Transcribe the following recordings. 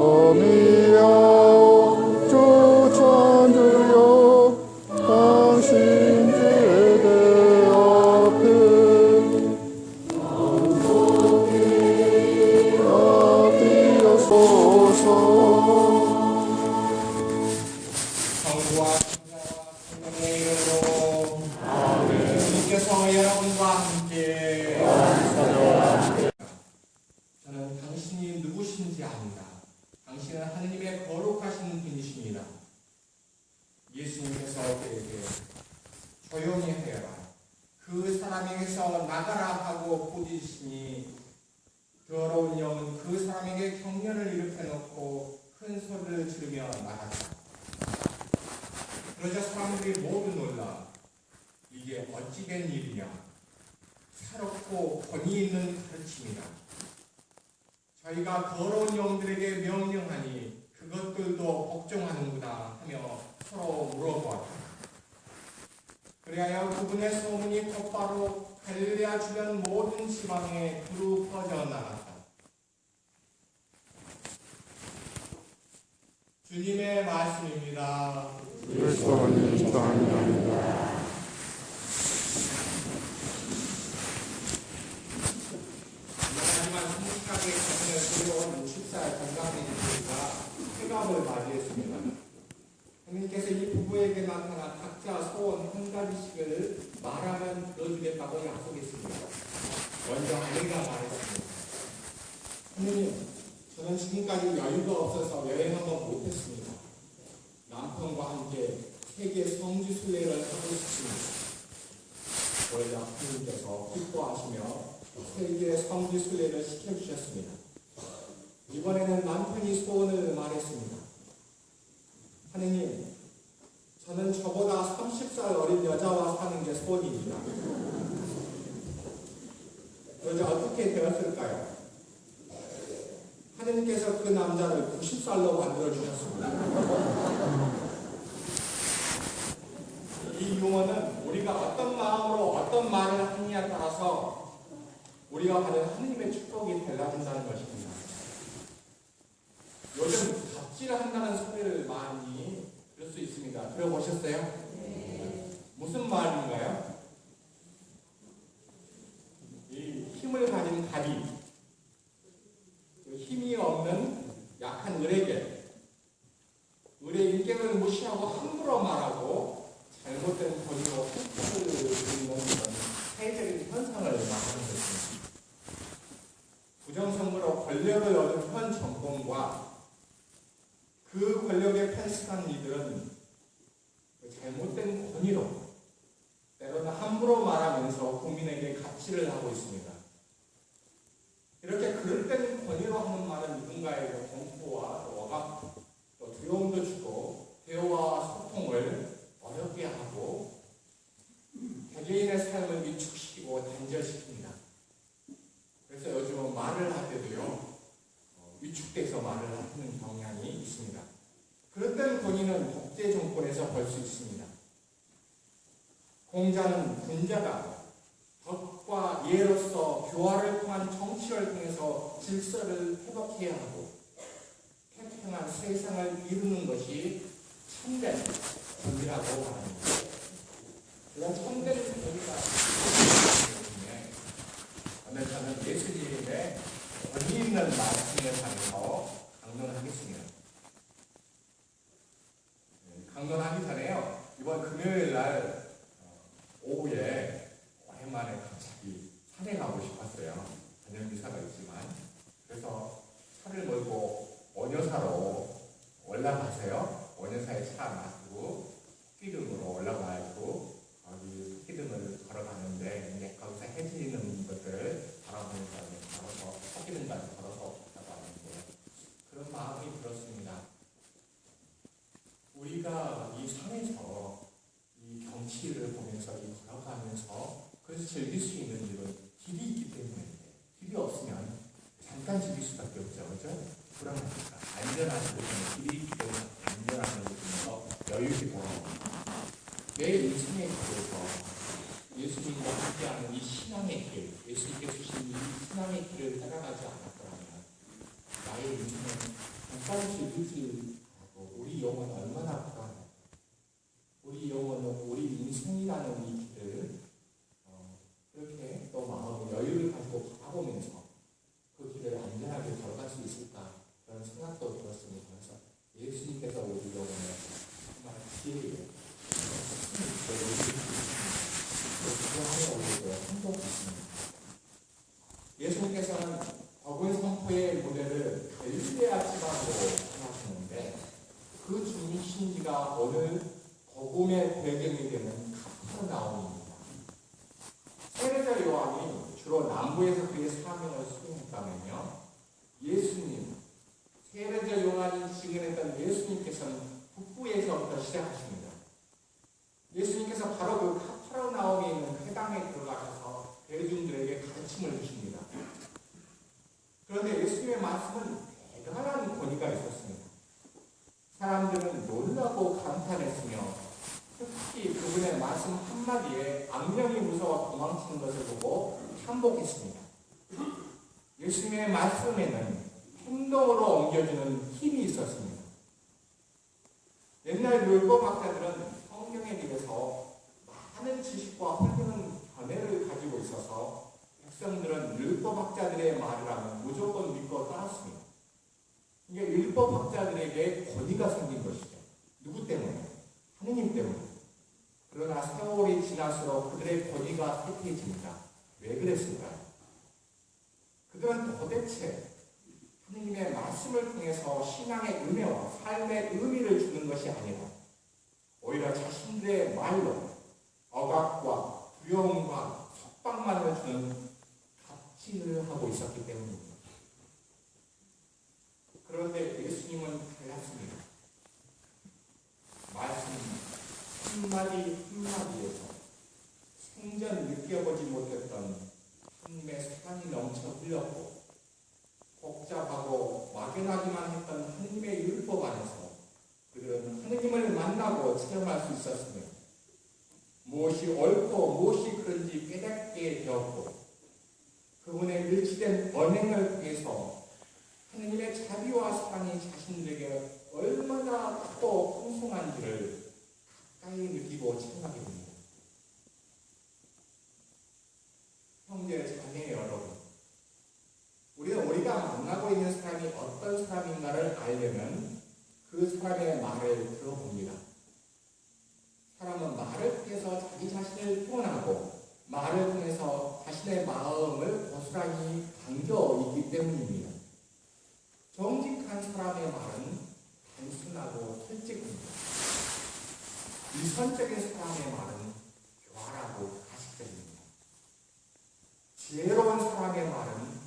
어미여 예수님께서 그에게 조용히 해라. 그 사람에게서 나가라 하고 부딪히니 더러운 영은 그 사람에게 경련을 일으켜 놓고 큰 소리를 지르며 나갔다. 그러자 사람들이 모두 놀라 이게 어찌 된 일이냐 새롭고 권위 있는 가르침이다 저희가 더러운 영들에게 명령하니 그것들도 복종하는구나 하며 서로 물어보았다 그리하여 그분의 소문이 곧바로 갈릴레아 주변 모든 지방에 두루 퍼져나갔다 주님의 말씀입니다. 그리스도님 축하합니다 하지만 성숙하게 전을 들여온 60살 건강해지니까 회갑을 맞이했습니다. 하나님께서 이 부부에게 나타나 각자 소원 한 가지씩을 말하면 들어주겠다고 약속했습니다. 먼저 아내가 말했습니다. 하나님, 저는 지금까지 여유가 없어서 여행 한번 못했습니다. 남편과 함께 세계 성지 순례를 하고 싶습니다. 원래 하나님께서 기뻐하시며 세계 성지 순례를 시켜주셨습니다. 이번에는 남편이 소원을 말했습니다. 하느님, 저는 저보다 30살 어린 여자와 사는 게 소원입니다. 그러자 어떻게 되었을까요? 하느님께서 그 남자를 90살로 만들어 주셨습니다. 이 유머는 우리가 어떤 마음으로 어떤 말을 하느냐에 따라서 우리가 받은 하느님의 축복이 달라진다는 것입니다. 요즘 갑질한다는 소리를 많이 수 있습니다. 들어보셨어요? 무슨 말인가요? 이 힘을 가진 갑이 그 힘이 없는 약한 을에게 을의 인격을 무시하고 함부로 말하고 잘못된 권위로 흠집을 이런 사회적인 현상을 말하는 것입니다. 부정선거로 권력을 얻은 현 정권과 그 편식한 이들은 그 잘못된 권위로 때로는 함부로 말하면서 국민에게 가치를 하고 있습니다. 이렇게 때는 권위로 하는 말은 누군가에게 공포와 또 억압, 또 두려움도 주고 대화와 소통을 어렵게 하고 개개인의 삶을 위축시키고 단절시킵니다. 그래서 요즘은 말을 할 때도요 어, 위축돼서 말을 하는 경향이 있습니다. 때는 권위는 독재 정권에서 볼수 있습니다. 공자는 군자가 덕과 예로서 교화를 통한 정치를 통해서 질서를 회복해야 하고 태평한 세상을 이루는 것이 참된 권위라고 말합니다. 그런 참된 때문에 오늘 저는 예수님의 권위 있는 말씀을 하면서 강론하겠습니다. 네, 강론하기 전에요. 이번 금요일 날 어, 오후에 오랜만에 갑자기 산에 가고 싶었어요. 안전비사가 있지만. 그래서 차를 몰고 원효사로 올라가세요. 원효사에 차 놔두고 토끼등으로 올라가지고 거기 토끼등을 걸어가는데 이제 거기서 해지는 것들 바라보면서 이제 걸어서 토끼등까지 걸어서 갔다고 하는데 그런 마음이 들었습니다. 우리가 이 산에서 이 경치를 보면서 이 걸어가면서 그래서 즐길 수 있는 일은 길이 있기 때문에 길이 없으면 잠깐 즐길 수밖에 없죠, 그죠? 불안하니까. 안전한 길이 있기 때문에 안전한 곳에서 여유 있게 돌아옵니다. 내 인생의 길에서 예수님과 함께하는 이 신앙의 길, 예수님께 주신 이 신앙의 길을 따라가지 않았더라면 버리지 않고 우리 영혼 얼마나 불안해. 우리 영혼은 우리 인생이라는 이 길을 어, 그렇게 또 마음의 여유를 가지고 바라보면서 그 길을 안전하게 걸어갈 수 있을까 그런 생각도 들었습니다. 그래서 예수님께서 우리 영혼에 정말 지혜를 그 안에 우리를 행복했습니다. 예수님께서는 어근 선포의 무대를 갈릴레아 지방으로 하셨는데 그 중심지가 오늘 복음의 배경이 되는 카퍼나움입니다. 세례자 요한이 주로 남부에서 그의 사명을 수행했다면요. 예수님, 세례자 요한이 증언했던 예수님께서는 북부에서부터 시작하십니다. 예수님께서 바로 그 카퍼나움에 있는 회당에 들어가셔서 대중들에게 가르침을 주십니다. 그런데 예수님의 말씀은 대단한 권위가 있었습니다. 사람들은 놀라고 감탄했으며 특히 그분의 말씀 한마디에 악령이 무서워 도망치는 것을 보고 참복했습니다. 예수님의 말씀에는 행동으로 옮겨주는 힘이 있었습니다. 옛날 율법 학자들은 성경에 비해서 많은 지식과 훌륭한 견해를 가지고 있어서 백성들은 율법학자들의 말을 하면 무조건 믿고 따랐습니다. 이게 율법학자들에게 권위가 생긴 것이죠. 누구 때문에? 하느님 때문에. 그러나 세월이 지날수록 그들의 권위가 쇠퇴해집니다. 왜 그랬을까요? 그들은 도대체 하느님의 말씀을 통해서 신앙의 은혜와 삶의 의미를 주는 것이 아니라 오히려 자신들의 말로 억압과 두려움과 속박만을 주는 갑질을 하고 있었기 때문입니다. 그런데 예수님은 달랐습니다. 말씀 한마디 한마디에서 생전 느껴보지 못했던 하나님의 사랑이 넘쳐 흘렸고 막연하기만 했던 하나님의 율법 안에서 그들은 하나님을 만나고 체험할 수 있었으며 무엇이 옳고 무엇이 그런지 깨닫게 되었고 그분의 일치된 언행을 통해서 하나님의 자비와 사랑이 자신들에게 얼마나 크고 풍성한지를 가까이 느끼고 체험하게 됩니다. 형제, 자매 여러분, 우리는 우리가 만나고 있는 사람이 어떤 사람인가를 알려면 그 사람의 말을 들어봅니다. 사람은 말을 통해서 자기 자신을 표현하고 말을 통해서 자신의 마음을 고스란히 담겨 있기 때문입니다. 정직한 사람의 말은 단순하고 솔직합니다. 이선적인 사람의 말은 교활하고 가식적입니다. 지혜로운 사람의 말은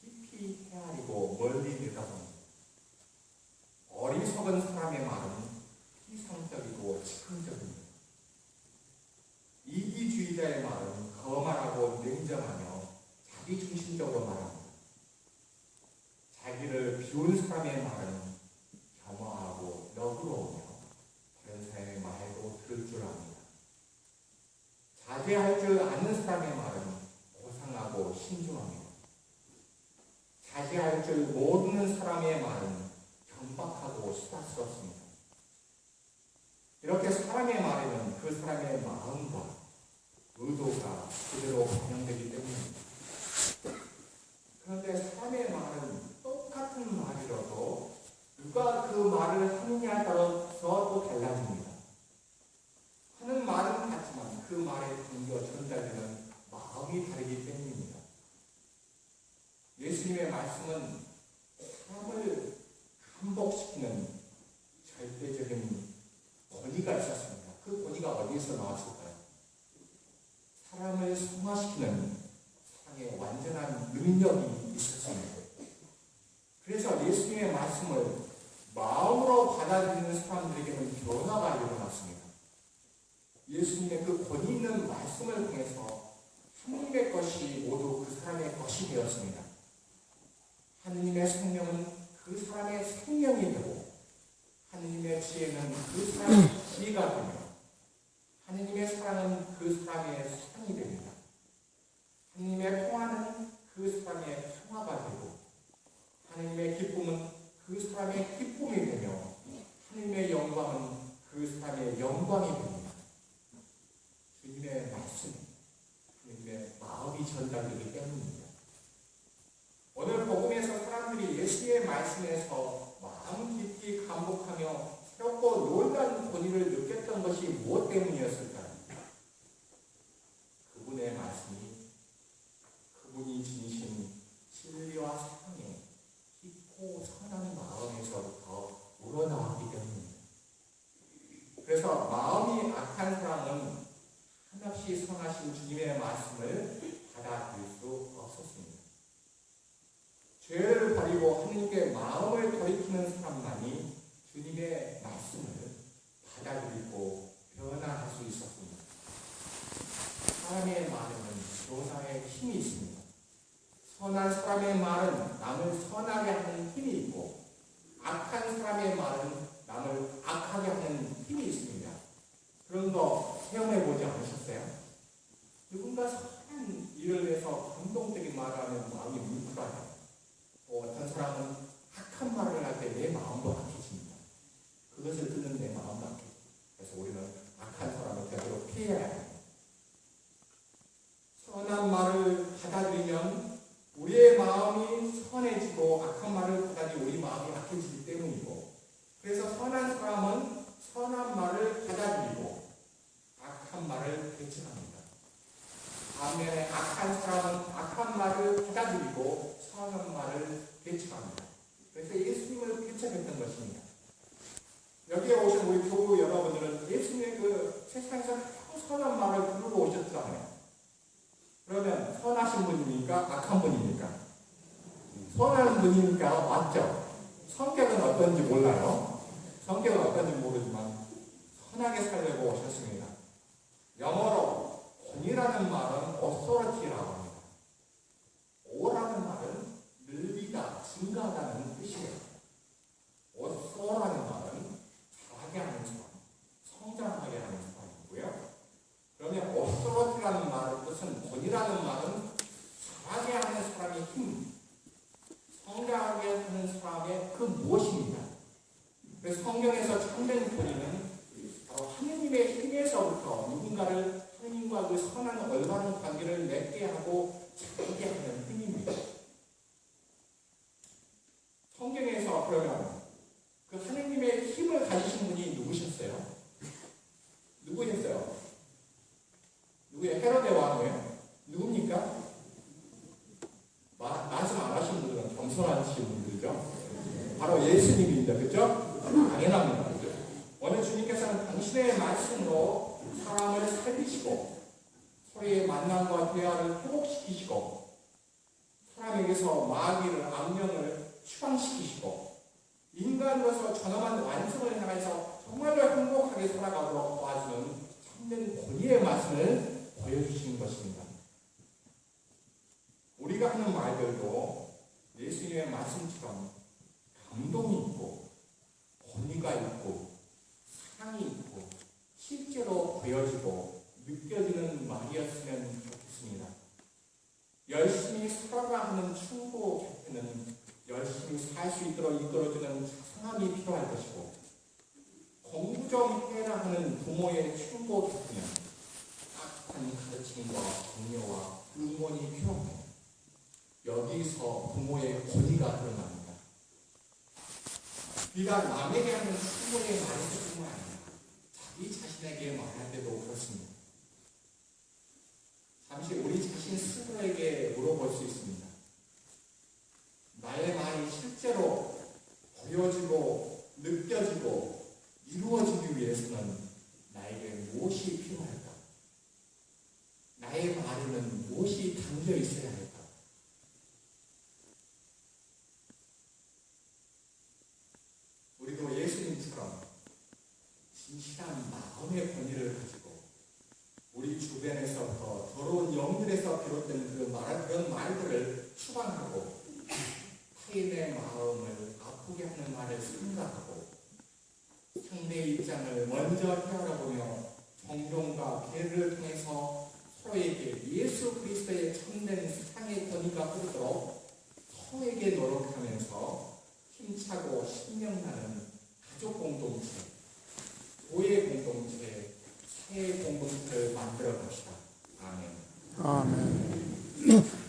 깊이 헤아리고 멀리 내다봅니다. 어리석은 사람의 말은 피상적이고 즉흥적입니다. 이기주의자의 말은 거만하고 냉정하며 자기중심적으로 말합니다. 자기를 비운 사람의 말은 겸허하고 너그러우며 다른 사람의 말도 들을 줄 압니다. 자제할 줄 아는 사람의 말은 고상하고 신중합니다. 줄 모르는 사람의 말은 경박하고 수다스럽습니다. 이렇게 사람의 말에는 그 사람의 마음과 의도가 그대로 반영되기 때문입니다. 그런데 사람의 말은 똑같은 말이라도 누가 그 말을 하느냐에 따라서 또 달라집니다. 하는 말은 같지만 그 말에 담겨 전달되는 마음이 다르기 때문입니다. 예수님의 말씀은 감복시키는 절대적인 권위가 있었습니다. 그 권위가 어디서 나왔을까요? 사람을 성화시키는 사랑의 완전한 능력이 있었습니다. 그래서 예수님의 말씀을 마음으로 받아들이는 사람들에게는 변화가 일어났습니다. 예수님의 그 권위 있는 말씀을 통해서 하나님의 것이 모두 그 사람의 것이 되었습니다. 하느님의 생명은 그 사람의 생명이 되고 하느님의 지혜는 그 사람의 지혜가 되며 하느님의 사랑은 그 사람의 평화가 되고 말을 배칭합니다. 반면에 악한 사람은 악한 말을 받아들이고 선한 말을 배칭합니다. 그래서 예수님을 배척했던 것입니다. 여기에 오신 우리 교우 여러분들은 예수님의 그 세상에서 선한 말을 부르고 오셨잖아요. 그러면 선하신 분입니까? 악한 분입니까? 선한 분이니까 맞죠? 성격은 어떤지 몰라요. 성격은 어떤지 모르지만 선하게 살려고 오셨습니다. 영어로 공이라는 말은 authority라고 하나님이시잖아요. 그 하나님의 힘을 가지신 분이 누구셨어요? 경우 여기서 부모의 권위가 드러납니다. 네가 남에게 하는 충분히 말해서 뿐만 아니라 자기 자신에게 말할 때도 그렇습니다. 잠시 우리 자신 스스로에게 물어볼 수 있습니다. 나의 말이 실제로 보여지고 느껴지고 이루어지기 위해서는 나에게 무엇이 필요할까? 나의 말에는 무엇이 담겨 있어야 할까? 우리도 예수님처럼 진실한 마음의 권위를 가지고 우리 주변에서부터 더러운 영들에서 비롯된 그 말, 그런 말들을 추방하고 타인의 마음을 아프게 하는 말을 생각하고 상대의 입장을 먼저 헤아려보며 존경과 배를 통해서 서로에게 예수 그리스도의 참된 상의 권위가 흐르도록 서로에게 노력하면서 힘차고 신명나는 가족 공동체, 교회 공동체, 사회 공동체를 만들어 갑시다. 아멘. 아멘.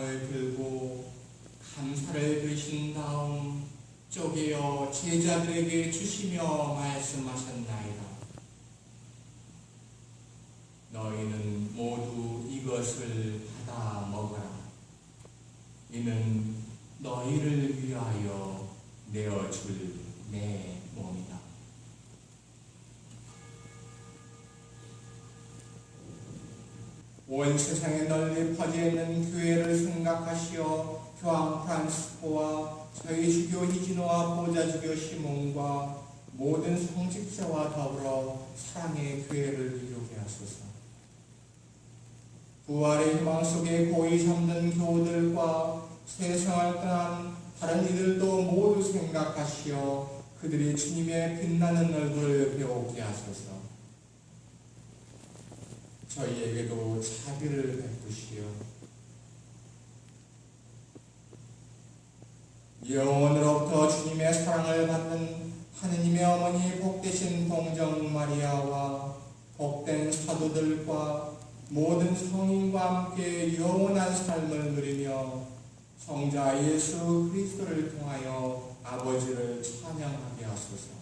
빵을 들고 감사를 드신 다음 쪼개어 제자들에게 주시며 말씀하셨나이다. 너희는 모두 이것을 받아 먹어라. 이는 너희를 위하여 내어줄 내 몸이다. 온 세상에 널리 퍼져 있는 교회를 생각하시어 교황 프란스코와 저희 주교 희진호와 보좌주교 시몬과 모든 성직자와 더불어 사랑의 교회를 이루게 하소서. 부활의 희망 속에 고이 잠든 교우들과 세상을 떠난 다른 이들도 모두 생각하시어 그들이 주님의 빛나는 얼굴을 배우게 하소서. 저희에게도 자비를 베푸시어 영원으로부터 주님의 사랑을 받는 하느님의 어머니 복되신 동정 마리아와 복된 사도들과 모든 성인과 함께 영원한 삶을 누리며 성자 예수 그리스도를 통하여 아버지를 찬양하게 하소서.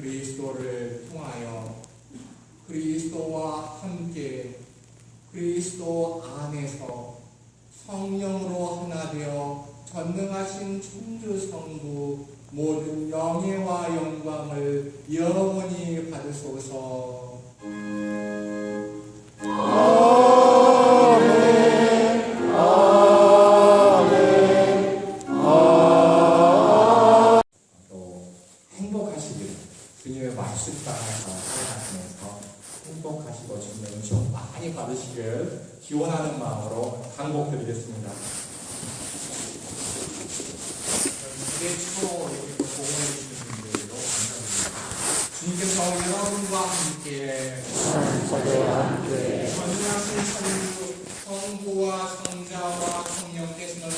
그리스도를 통하여 그리스도와 함께 그리스도 안에서 성령으로 하나 되어 전능하신 천주 성부 모든 영예와 영광을 영원히 받으소서. 성부와 성자와 성령께서는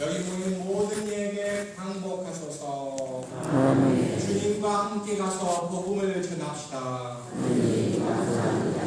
여기 모인 모든 이에게 강복하소서 아멘. 주님과 함께 가서 복음을 전합시다. 내 영혼